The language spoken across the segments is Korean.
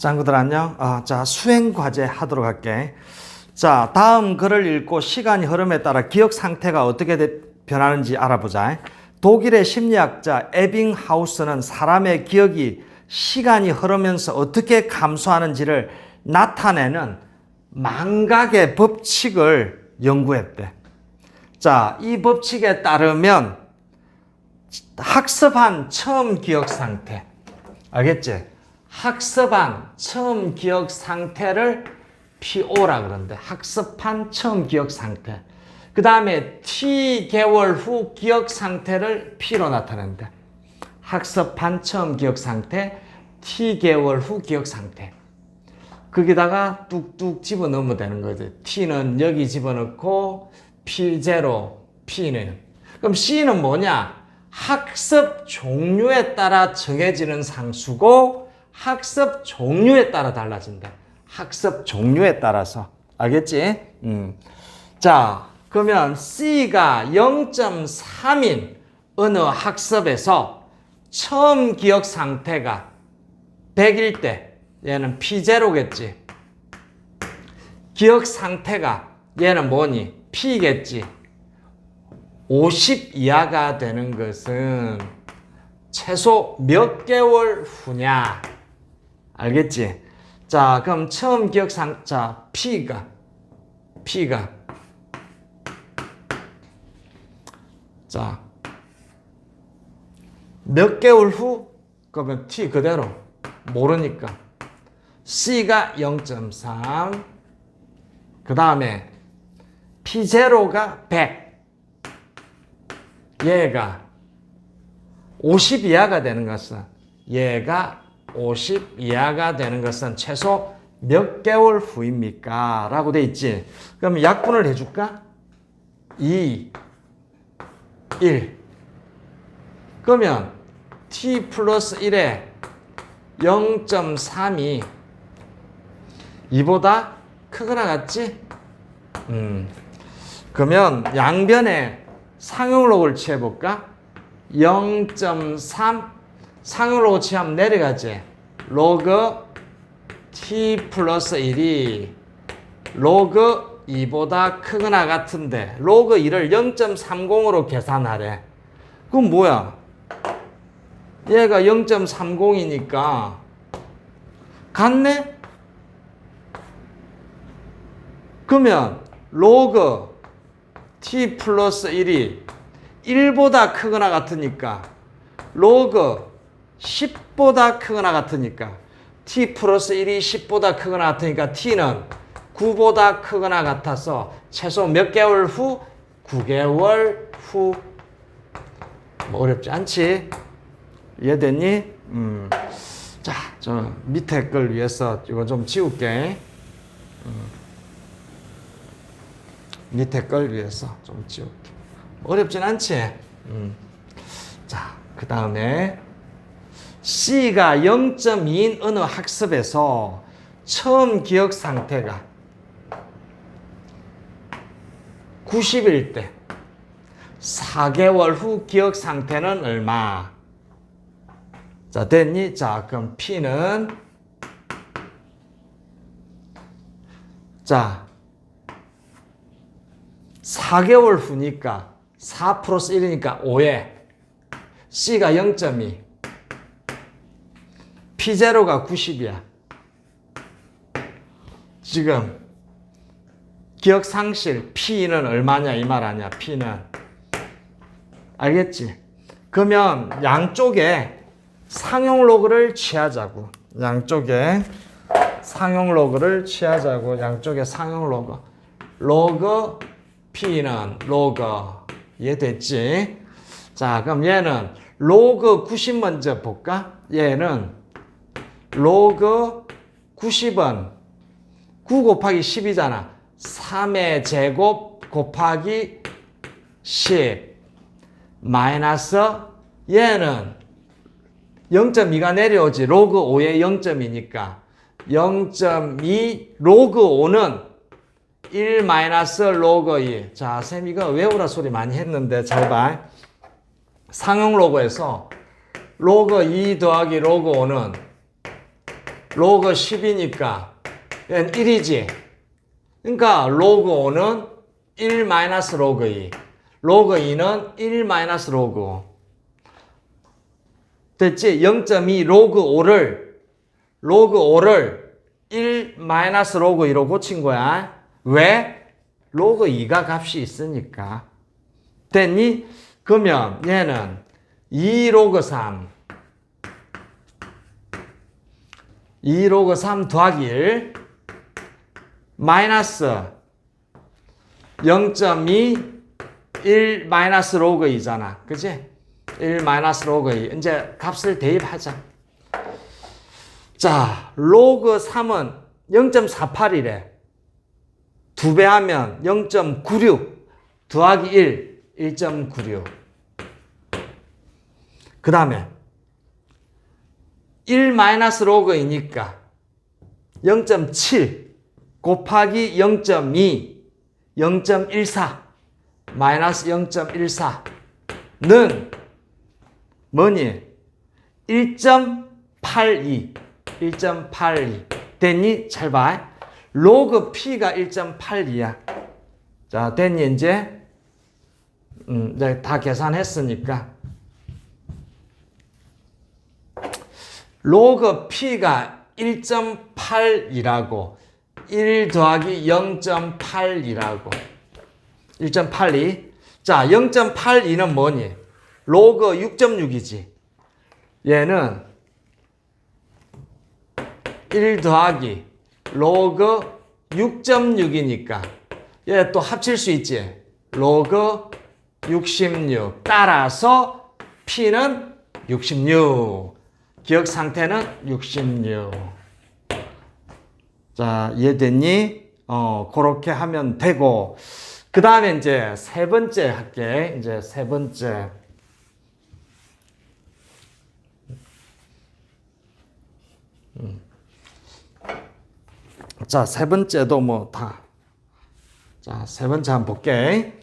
짱구들 안녕. 아, 자, 수행 과제 하도록 할게. 자, 다음 글을 읽고 시간이 흐름에 따라 기억 상태가 어떻게 되- 변하는지 알아보자. 독일의 심리학자 에빙하우스는 사람의 기억이 시간이 흐르면서 어떻게 감소하는지를 나타내는 망각의 법칙을 연구했대. 자, 이 법칙에 따르면 학습한 처음 기억 상태. 알겠지? 학습한 처음 기억 상태를 PO라 그러는데 학습한 처음 기억 상태. 그 다음에 T 개월 후 기억 상태를 P로 나타낸대. 학습한 처음 기억 상태, T 개월 후 기억 상태. 거기다가 뚝뚝 집어넣으면 되는 거지. T는 여기 집어넣고 P0, P는. 그럼 C는 뭐냐? 학습 종류에 따라 정해지는 상수고 학습 종류에 따라 달라진다. 학습 종류에 따라서. 알겠지? 음. 자, 그러면 C가 0.3인 어느 학습에서 처음 기억 상태가 100일 때 얘는 P0겠지. 기억 상태가 얘는 뭐니? P겠지. 50 이하가 되는 것은 최소 몇 개월 후냐? 알겠지? 자, 그럼 처음 기억 상, 자, P가, P가, 자, 몇 개월 후? 그러면 T 그대로 모르니까. C가 0.3, 그 다음에 P0가 100, 얘가 50 이하가 되는 것은 얘가 50 이하가 되는 것은 최소 몇 개월 후입니까? 라고 돼 있지. 그럼 약분을 해줄까? 2, 1. 그러면 t 플러스 1에 0.3이 2보다 크거나 같지? 음. 그러면 양변에 상용록을 취해볼까? 0.3 상용록을 취하면 내려가지. 로그 t 플러스 1이 로그 2보다 크거나 같은데 로그 2를 0.30으로 계산하래. 그럼 뭐야? 얘가 0.30이니까 같네? 그러면 로그 t 플러스 1이 1보다 크거나 같으니까 로그 10보다 크거나 같으니까 t 플러스 1이 10보다 크거나 같으니까 t는 9보다 크거나 같아서 최소 몇 개월 후? 9개월 후. 뭐 어렵지 않지? 이해됐니? 음. 자, 저 밑에 걸 위해서 이거 좀 지울게. 음. 밑에 걸 위해서 좀 지울게. 어렵진 않지? 음. 자, 그 다음에 C가 0.2인 어느 학습에서 처음 기억 상태가 90일 때 4개월 후 기억 상태는 얼마? 자, 됐니? 자, 그럼 P는 자, 4개월 후니까 4 플러스 1이니까 5에 C가 0.2 P0가 90이야. 지금 기억 상실 P는 얼마냐 이 말 아니야. P는 알겠지? 그러면 양쪽에 상용 로그를 취하자고. 양쪽에 상용 로그를 취하자고. 양쪽에 상용 로그. 로그 P는 로그. 이해됐지? 자, 그럼 얘는 로그 90 먼저 볼까? 얘는 로그 90은 9 곱하기 10이잖아. 3의 제곱 곱하기 10 마이너스 얘는 0.2가 내려오지. 로그 5의 0.2니까 0.2 로그 5는 1 마이너스 로그 2. 자, 쌤 이거 외우라 소리 많이 했는데 잘 봐. 상용 로그에서 로그 2 더하기 로그 5는 로그 10이니까 얘는 1이지. 그러니까 로그 5는 1 마이너스 로그 2. 로그 2는 1 마이너스 로그 5. 됐지? 0.2 로그 5를 로그 5를 1 마이너스 로그 2로 고친 거야. 왜? 로그 2가 값이 있으니까. 됐니? 그러면 얘는 2 로그 3 2 로그 3 더하기 1 마이너스 0.2 1 마이너스 로그 2잖아. 그지? 1 마이너스 로그 2. 이제 값을 대입하자. 자, 로그 3은 0.48이래. 두 배 하면 0.96 더하기 1, 1.96. 그 다음에 1 마이너스 로그이니까 0.7 곱하기 0.2, 0.14 마이너스 0.14는 뭐니? 1.82 1.82 됐니? 잘 봐. 로그 P가 1.82야. 자, 됐니 이제? 음, 이제 다 계산했으니까. 로그 P가 1.8이라고 1 더하기 0.8이라고 1.82 자, 0.82는 뭐니? 로그 6.6이지. 얘는 1 더하기 로그 6.6이니까 얘 또 합칠 수 있지. 로그 66 따라서 P는 66 기억 상태는 66 자, 이해됐니? 어, 그렇게 하면 되고 그 다음에 이제 세 번째 할게. 이제 세 번째. 자, 세 번째도 뭐 다. 자, 세 번째 한번 볼게.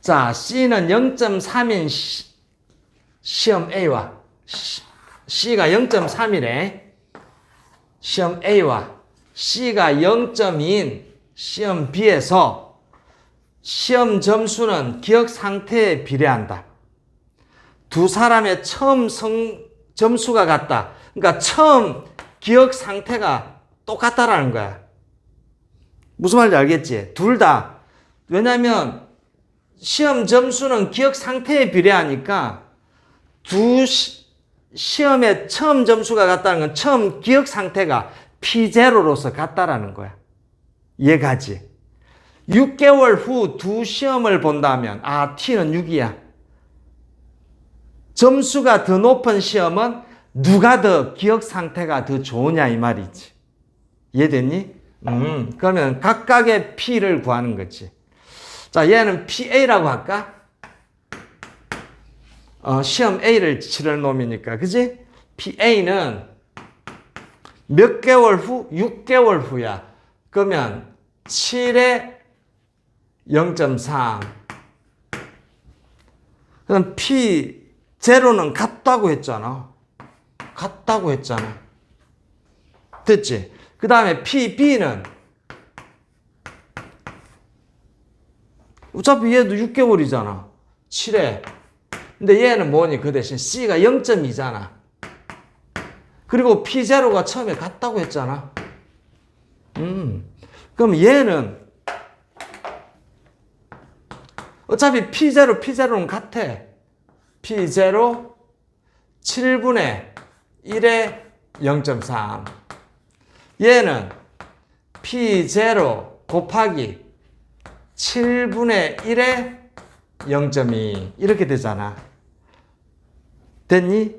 자, C는 0.3인 시, 시험 A와 시, C가 0.3이래. 시험 A와 C가 0.2인 시험 B에서 시험 점수는 기억 상태에 비례한다. 두 사람의 처음 성, 점수가 같다. 그러니까 처음 기억 상태가 똑같다라는 거야. 무슨 말인지 알겠지? 둘 다. 왜냐면 시험 점수는 기억 상태에 비례하니까 두 시, 시험의 처음 점수가 같다는 건 처음 기억 상태가 P0로서 같다라는 거야. 이해가지? 6개월 후 두 시험을 본다면, 아, T는 6이야. 점수가 더 높은 시험은 누가 더 기억 상태가 더 좋으냐 이 말이지. 이해됐니? 음, 그러면 각각의 P를 구하는 거지. 자, 얘는 PA라고 할까? 어, 시험 A를 치를 놈이니까, 그지? PA는 몇 개월 후? 6개월 후야. 그러면 7에 0.3. 그럼 P 제로는 같다고 했잖아. 같다고 했잖아. 됐지? 그 다음에 PB는 어차피 얘도 6개월이잖아. 7회. 근데 얘는 뭐니? 그 대신 C가 0.2잖아. 그리고 P0가 처음에 같다고 했잖아. 음. 그럼 얘는 어차피 P0, P0는 같아. P0 7분의 1에 0.3. 얘는 P0 곱하기 7분의 1에 0.2. 이렇게 되잖아. 됐니?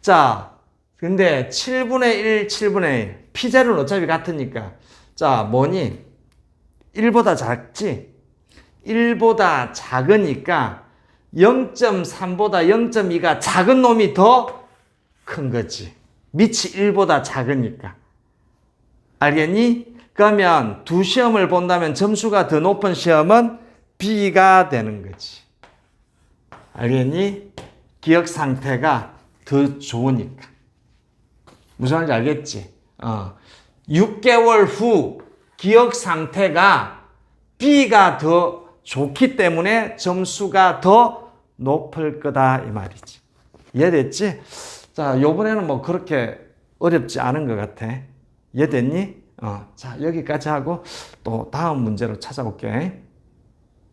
자, 근데 7분의 1, 7분의 1. P0는 어차피 같으니까. 자, 뭐니? 1보다 작지? 1보다 작으니까 0.3보다 0.2가 작은 놈이 더 큰 거지. 밑이 1보다 작으니까. 알겠니? 그러면 두 시험을 본다면 점수가 더 높은 시험은 B가 되는 거지. 알겠니? 기억 상태가 더 좋으니까. 무슨 말인지 알겠지? 어, 6개월 후 기억 상태가 B가 더 좋기 때문에 점수가 더 높을 거다 이 말이지. 이해됐지? 자, 요번에는 뭐 그렇게 어렵지 않은 것 같아. 이해됐니? 어, 자, 여기까지 하고 또 다음 문제로 찾아올게.